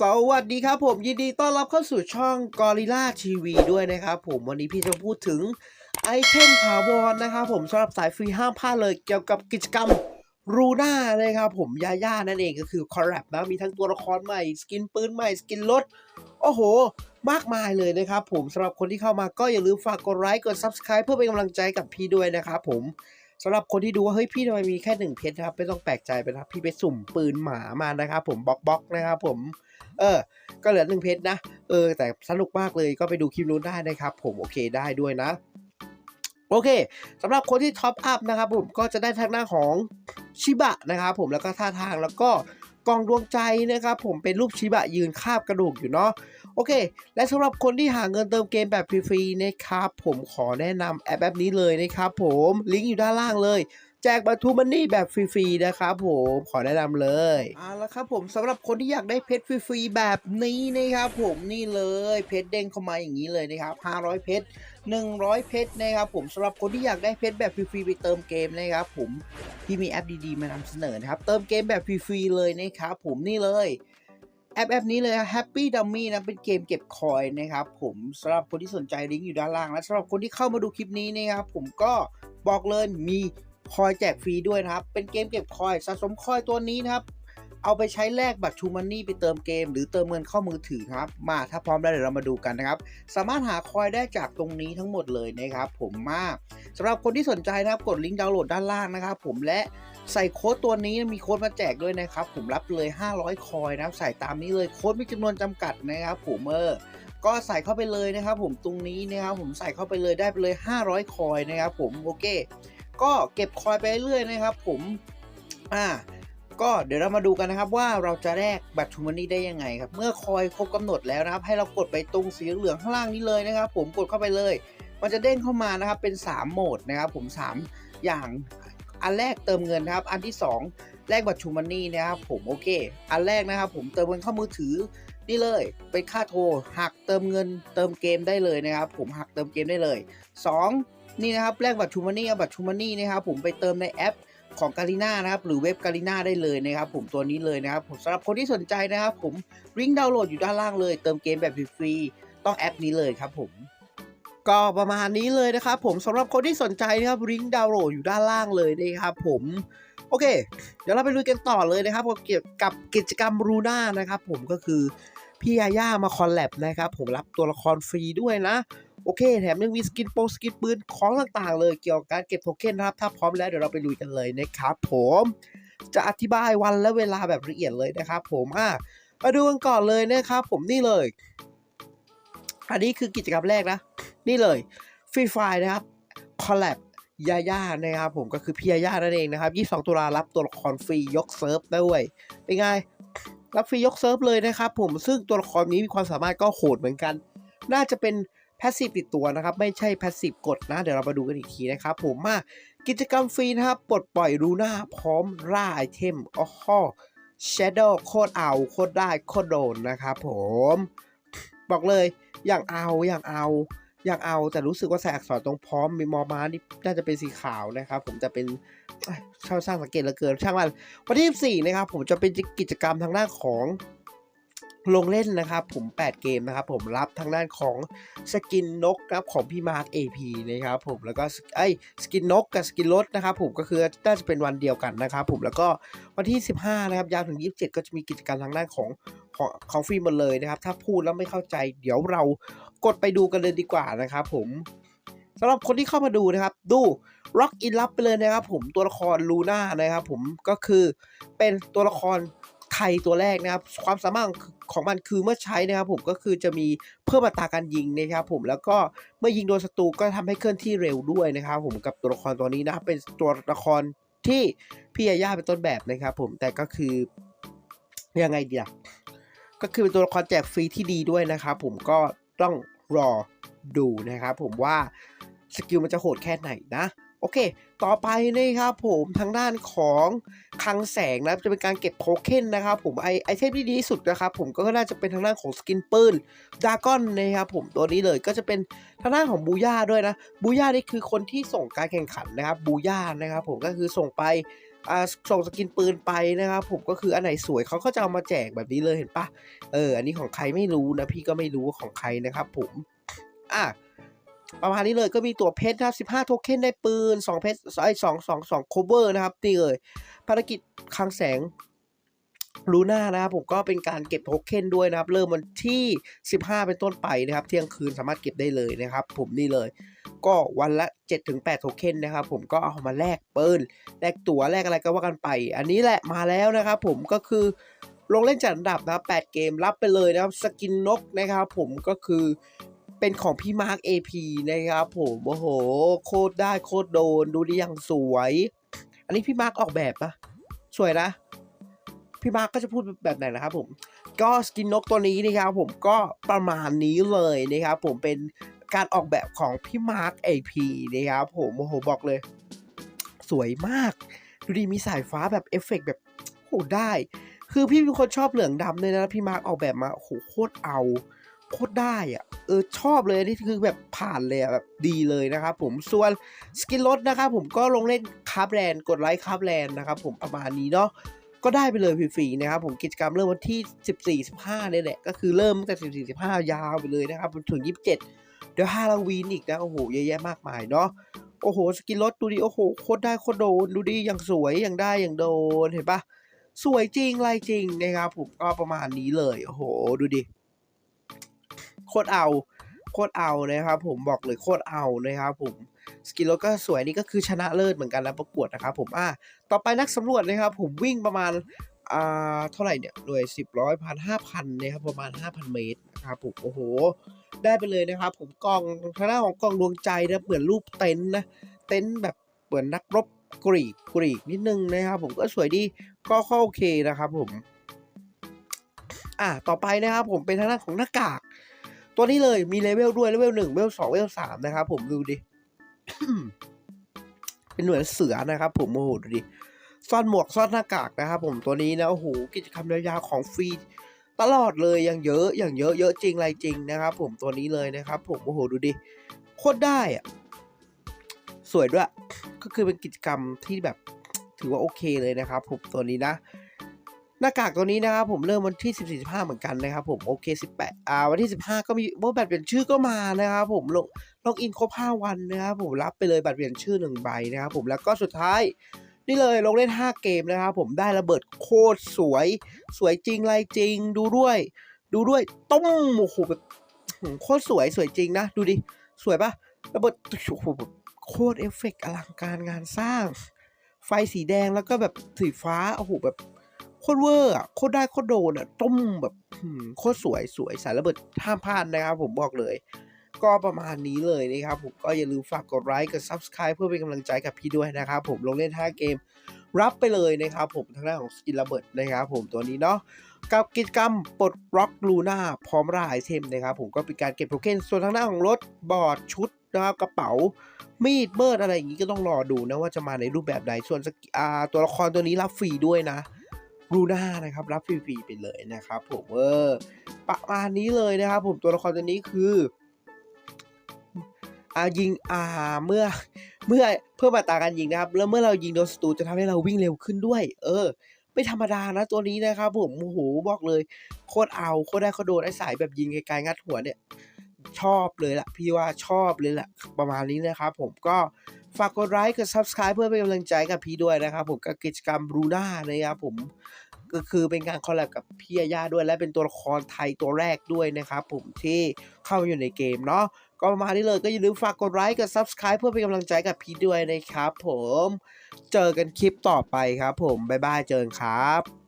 สวัสดีครับผมยินดีต้อนรับเข้าสู่ช่อง Gorilla TV ด้วยนะครับผมวันนี้พี่จะพูดถึงไอเทมถาวรนะครับผมสำหรับสายฟรีห้ามพลาดเลยเกี่ยวกับกิจกรรมรูน่านะครับผมยาย่านั่นเองก็คือคอร์รัปนะมีทั้งตัวละครใหม่สกินปืนใหม่สกินรถโอ้โห มากมายเลยนะครับผมสำหรับคนที่เข้ามาก็อย่าลืมฝากกดไลค์กด Subscribe เพื่อเป็นกำลังใจกับพี่ด้วยนะครับผมสำหรับคนที่ดูว่าเฮ้ยพี่ทำไมมีแค่หนึ่งเพชรนะครับไม่ต้องแปลกใจไปนะครับพี่ไปสุ่มปืนหมามานะครับผมบล็อกบล็อกนะครับผม เออ ก็เหลือหนึ่งเพชรนะ เออ แต่สนุกมากเลยก็ไปดูคลิปนู้นได้นะครับ ผมโอเคได้ด้วยนะ โอเคสำหรับคนที่ท็อปอัพนะครับผมก็จะได้ทางหน้าของชิบะนะครับผมแล้วก็ท่าทางแล้วก็กล่องดวงใจนะครับผมเป็นรูปชิบะยืนคาบกระดูกอยู่เนาะโอเค และสำหรับคนที่หาเงินเติมเกมแบบฟรีๆนะครับผมขอแนะนำแอปแอปนี้เลยนะครับผมลิงก์อยู่ด้านล่างเลย แจกบัตรทูมันนี่แบบฟรีๆนะครับผมขอแนะนำเลยเอาละครับผมสำหรับคนที่อยากได้เพชรฟรีๆแบบนี้นะครับผมนี่เลยเพชรเด้งเข้ามาอย่างนี้เลยนะครับ500 เพชร100 เพชรนะครับผมสำหรับคนที่อยากได้เพชรแบบฟรีๆไปเติมเกมนะครับผมพี่มีแอปดีๆ มานำเสนอนะครับเติมเกมแบบฟรีๆเลยนะครับผมนี่เลยแอปแอปนี้เลย Happy Dummy นะเป็นเกมเก็บคอยนะครับผมสำหรับคนที่สนใจลิงก์อยู่ด้านล่าง และสำหรับคนที่เข้ามาดูคลิปนี้นะครับผมก็บอกเลยมี คอยแจกฟรีด้วยนะครับ เป็นเกมเก็บคอยสะสมคอยตัวนี้นะครับ เอาไปใช้แลกบัตรชูมันนี่ไปเติมเกม หรือเติมเงินเข้ามือถือครับ มาถ้าพร้อมแล้วเดี๋ยวเรามาดูกันนะครับ สามารถหาคอยได้จากตรงนี้ทั้งหมดเลยนะครับผมมากสำหรับคนที่สนใจนะครับกดลิงก์ดาวน์โหลดด้านล่างนะครับ ผมและใส่โค้ดตัวนี้มีโค้ดมาแจกด้วยนะครับ ผมรับเลย 500 คอยนะครับ ใส่ตามนี้เลยโค้ดมีจำนวนจำกัดนะครับผมเออก็ใส่เข้าไปเลยนะครับ ผมตรงนี้นะครับผมใส่เข้าไปเลยได้ไปเลย 500 คอยนะครับ ผมโอเค ก็เก็บคอยไปเรื่อยๆนะครับ ผมอ่าก็เดี๋ยวเรามาดูกันนะครับว่าเราจะแลกบัตรทูมันนี่ได้ยังไงครับ เมื่อคอยครบกำหนดแล้วนะครับ ให้เรากดไปตรงสีเหลืองข้างล่างนี้เลยนะครับ ผมกดเข้าไปเลย มันจะเด้งเข้ามานะครับเป็น 3 โหมดนะครับ ผม 3 อย่างอันแรกเติมเงินนะครับ อันที่ 2 แลกบัตรทูมันนี่นะครับผมโอเค อันแรกนะครับ ผมเติมเงินเข้ามือถือนี่เลยเป็นค่าโทรหักเติมเงินเติมเกมได้เลยนะครับ ผมหักเติมเกมได้เลย 2 นี่นะครับแลกบัตรทูมันนี่เอาบัตรทูมันนี่นะครับผมไปเติมในแอปของกาลิน่านะครับหรือเว็บกาลิน่าได้เลยนะครับผมตัวนี้เลยนะครับผมสำหรับคนที่สนใจนะครับผมลิงก์ดาวน์โหลดอยู่ด้านล่างเลย เติมเกมแบบฟรีๆต้องแอปนี้เลยครับผมก็ประมาณนี้เลยนะครับผมสำหรับคนที่สนใจนะครับลิงก์ดาวน์โหลดอยู่ด้านล่างเลยนะครับผมโอเค เดี๋ยวเราไปลุยกันต่อเลยนะครับเกี่ยวกับกิจกรรมรูน่านะครับผมก็คือพี่ยาย่ามาคอลแลบนะครับผมรับตัวละครฟรีด้วยนะ โอเค แถมยังมีสกินโปสกินปืนของต่างๆ เลยเกี่ยวกับการเก็บโทเค็นนะครับ ถ้าพร้อมแล้วเดี๋ยวเราไปลุยกันเลยนะครับผมจะอธิบายวันและเวลาแบบละเอียดเลยนะครับผมอะมาดูกันก่อนเลยนะครับผมนี่เลย อันนี้คือกิจกรรมแรกนะ นี่เลยฟรีไฟนะครับคอลแลบยาย่านะครับผมก็คือพี่ยาย่านั่นเองนะครับ 22 ตุลารับตัวละครฟรียกเซิร์ฟด้วย เป็นไง รับฟรียกเซิร์ฟเลยนะครับผมซึ่งตัวละครนี้มีความสามารถก็โหดเหมือนกัน น่าจะเป็น แพสซีฟติดตัวนะครับ ไม่ใช่แพสซีฟกดนะ เดี๋ยวเรามาดูกันอีกทีนะครับ ผมมากิจกรรมฟรีนะครับปลดปล่อยรูน่าพร้อมล่าไอเทมอ๋อ Shadow โคตรเอาโคตรได้โคตรโดนนะครับผม บอกเลยอย่างเอาอย่างเอาอย่างเอาแต่รู้สึกว่าใส่อักษรตรงพร้อมมีมอม้านี่น่าจะเป็นสีขาวนะครับผมจะเป็นเอ้ยช่างสร้างสังเกตเหลือเกินช่างมันวันที่14นะครับผมจะเป็นกิจกรรมทางด้านของ ลงเล่นนะครับผม 8 เกมนะครับผมรับทางด้านของสกินนกครับของพี่มาร์ค AP นะครับผมแล้วก็ไอ้สกินนกกับสกินรถนะครับผมก็คือน่าจะเป็นวันเดียวกันนะครับผมแล้วก็วันที่ 15 นะครับยาวถึง 27 ก็จะมีกิจกรรมทางด้านของของของฟรีหมดเลยนะครับ ถ้าพูดแล้วไม่เข้าใจ เดี๋ยวเรากดไปดูกันเลยดีกว่านะครับผมสำหรับคนที่เข้ามาดูนะครับ ดู Rock in รับไปเลยนะครับผมตัวละครลูน่านะครับผมก็คือเป็นตัวละคร ไทยตัวแรกนะครับ ความสามารถของมันคือเมื่อใช้นะครับผมก็คือจะมีเพิ่มอัตราการยิงนะครับผมแล้วก็เมื่อยิงโดนศัตรูก็ทำให้เคลื่อนที่เร็วด้วยนะครับผมกับตัวละครตัวนี้นะครับเป็นตัวละครที่พี่ยาย่าเป็นต้นแบบนะครับผมแต่ก็คือยังไงเดียก็คือเป็นตัวละครแจกฟรีที่ดีด้วยนะครับผมก็ต้องรอดูนะครับผมว่าสกิลมันจะโหดแค่ไหนนะ โอเค ต่อไปนะครับผมทางด้านของคลังแสงนะจะเป็นการเก็บโทเค็นนะครับผมไอไอเทมที่ดีที่สุดนะครับผมก็น่าจะเป็นทางด้านของสกินปืนดากอนนะครับผมตัวนี้เลยก็จะเป็นทางด้านของบูย่าด้วยนะบูย่านี่คือคนที่ส่งการแข่งขันนะครับบูย่านะครับผมก็คือส่งไปส่งสกินปืนไปนะครับผมก็คืออันไหนสวยเขาก็จะเอามาแจกแบบนี้เลยเห็นปะเอออันนี้ของใครไม่รู้นะพี่ก็ไม่รู้ของใครนะครับผมอะ ประมาณนี้เลยก็มีตัวเพชรนะครับ 15 โทเค็นได้ปืน 2 เพชรไอ้สองสองสองโคเวอร์นะครับ นี่เลยภารกิจคลังแสงลูน่านะครับผมก็เป็นการเก็บโทเค็นด้วยนะครับ เริ่มวันที่ 15 เป็นต้นไปนะครับ เที่ยงคืนสามารถเก็บได้เลยนะครับ ผมนี่เลย ก็วันละ 7-8 โทเค็นนะครับ ผมก็เอามาแลกปืนแลกตั๋วแลกอะไรก็ว่ากันไป อันนี้แหละมาแล้วนะครับผมก็คือลงเล่นจัดอันดับนะครับ8เกมรับไปเลยนะครับ สกินนกนะครับผมก็คือ เป็นของพี่มาร์ค AP นะครับผมโอ้โห โคตรได้โคตรโดนดูดีอย่างสวย อันนี้พี่มาร์คออกแบบปะสวยนะพี่มาร์คก็จะพูดแบบไหนนะครับผม ก็สกินนกตัวนี้นะครับผมก็ประมาณนี้เลยนะครับผมเป็นการออกแบบของพี่มาร์ค AP นะครับผมโอ้โหบอกเลย สวยมาก ดูดีมีสายฟ้าแบบเอฟเฟกต์แบบโหได้ คือพี่เป็นคนชอบเหลืองดำเลยนะพี่มาร์คออกแบบมาโหโคตรเอา โคตรได้อะ เออชอบเลยนี่คือแบบผ่านเลยแบบดีเลยนะครับผมส่วนสกินรถนะครับผมก็ลงเล่นคาร์บแลนด์กดไลค์คาร์บแลนด์นะครับผมประมาณนี้เนาะก็ได้ไปเลยฟรีๆนะครับผมกิจกรรมเริ่มวันที่ 14 15เนี่ยแหละก็คือเริ่มตั้งแต่14 15 ยาวไปเลยนะครับจนถึง 27 เดี๋ยวฮาโลวีนอีกนะโอ้โหเยอะแยะมากมายเนาะโอ้โหสกินรถดูดิโอ้โหโคตรได้โคตรโดนดูดิอย่างสวยอย่างได้อย่างโดนเห็นปะสวยจริงลายจริงนะครับผมก็ประมาณนี้เลยโอ้โหดูดิ โคตรเอา โคตรเอานะครับผมบอกเลยโคตรเอานะครับผมสกินรถก็สวยนี่ก็คือชนะเลิศเหมือนกันนะประกวดนะครับผมอะต่อไปนักสำรวจนะครับผมวิ่งประมาณอ่าเท่าไหร่เนี่ยหน่วยสิบร้อยพันห้าพันนะครับประมาณ5,000เมตรนะครับผมโอ้โห ได้ไปเลยนะครับผมกองทางด้านของกองดวงใจนะเหมือนรูปเต็นท์นะเต็นท์แบบเหมือนนักรบกรีกกรีกนิดนึงนะครับผมก็สวยดีก็ก็โอเคนะครับผมอะต่อไปนะครับผมเป็นทางด้านของหน้ากาก ตัวนี้เลยมีเลเวลด้วยเลเวลหนึ่งเลเวลสองเลเวลสามนะครับผมดูดิ เป็นหน่วยเสือนะครับ ผมโอ้โหดูดิซ่อนหมวกซ่อนหน้ากากนะครับผมตัวนี้นะโอ้โหกิจกรรมยาวๆของฟรีตลอดเลยอย่างเยอะอย่างเยอะเยอะจริงไรจริงนะครับ ผมตัวนี้เลยนะครับ ผมโอ้โหดูดิโคตรได้อะสวยด้วยก็คือเป็นกิจกรรมที่แบบถือว่าโอเคเลยนะครับผมตัวนี้นะ หน้ากากตัวนี้นะครับผมเริ่มวันที่ 14 15 เหมือนกันนะครับผมโอเค 18อ่าวันที่ 15 ก็มีโบบัตรเปลี่ยนชื่อก็มานะครับผมลงล็อกอินครบ 5 วันนะครับผมรับไปเลยบัตรเปลี่ยนชื่อ 1 ใบนะครับผมแล้วก็สุดท้ายนี่เลยลงเล่น 5 เกมนะครับผมได้ระเบิดโคตรสวย สวยจริงไรจริงดูด้วย ดูด้วยต้มโอ้โหแบบโคตรสวยสวยจริงนะ ดูดิ สวยปะระเบิดโอ้โหแบบโคตรเอฟเฟกต์อลังการงานสร้าง ไฟสีแดงแล้วก็แบบสีฟ้าโอ้โหแบบ โคตรเวอร์อะโคตรได้โคตรโดนอะต้มแบบโคตรสวยสวยสายระเบิดห้ามพลาดนะครับผมบอกเลย ก็ประมาณนี้เลยนะครับผมก็อย่าลืมฝากกดไลค์กด Subscribe เพื่อเป็นกำลังใจกับพี่ด้วยนะครับผมลงเล่น 5 เกมรับไปเลยนะครับผมทางด้านของสกินระเบิดนะครับผมตัวนี้เนาะกับกิจกรรมปลดล็อกลูน่าพร้อมรายเทมนะครับผมก็เป็นการเก็บโทเค็นส่วนทางด้านของรถบอร์ดชุดนะครับกระเป๋ามีดเบิร์ดอะไรอย่างนี้ก็ต้องรอดูนะว่าจะมาในรูปแบบไหนส่วนตัวละครตัวนี้รับฟรีด้วยนะ รูน่านะครับรับฟรีๆไปเลยนะครับผมเออประมาณนี้เลยนะครับผมตัวละครตัวนี้คืออายิงอ่าเมื่อเมื่อเพื่อมาตราการยิงนะครับ แล้วเมื่อเรายิงโดนศัตรูจะทำให้เราวิ่งเร็วขึ้นด้วย เออ ไม่ธรรมดานะตัวนี้นะครับผมโอ้โหบอกเลย โคตรเอาโคตรได้โคตรโดนไอ้สายแบบยิงไกลๆงัดหัวเนี่ย ชอบเลยล่ะพี่ว่าชอบเลยแหละประมาณนี้นะครับผมก็ ฝากกดไลค์กด Subscribe เพื่อเป็นกำลังใจกับพี่ด้วยนะครับผมกับกิจกรรมบรูน่านะครับผมก็คือเป็นการคอลแลบกับพี่ยาย่าด้วยและเป็นตัวละครไทยตัวแรกด้วยนะครับผมที่เข้ามาอยู่ในเกมเนาะก็มาณนี้เลยก็อย่าลืมฝากกดไลค์กด Subscribe เพื่อเป็นกำลังใจกับพี่ด้วยนะครับผมเจอกันคลิปต่อไปครับผมบ๊ายบายเจอกันครับ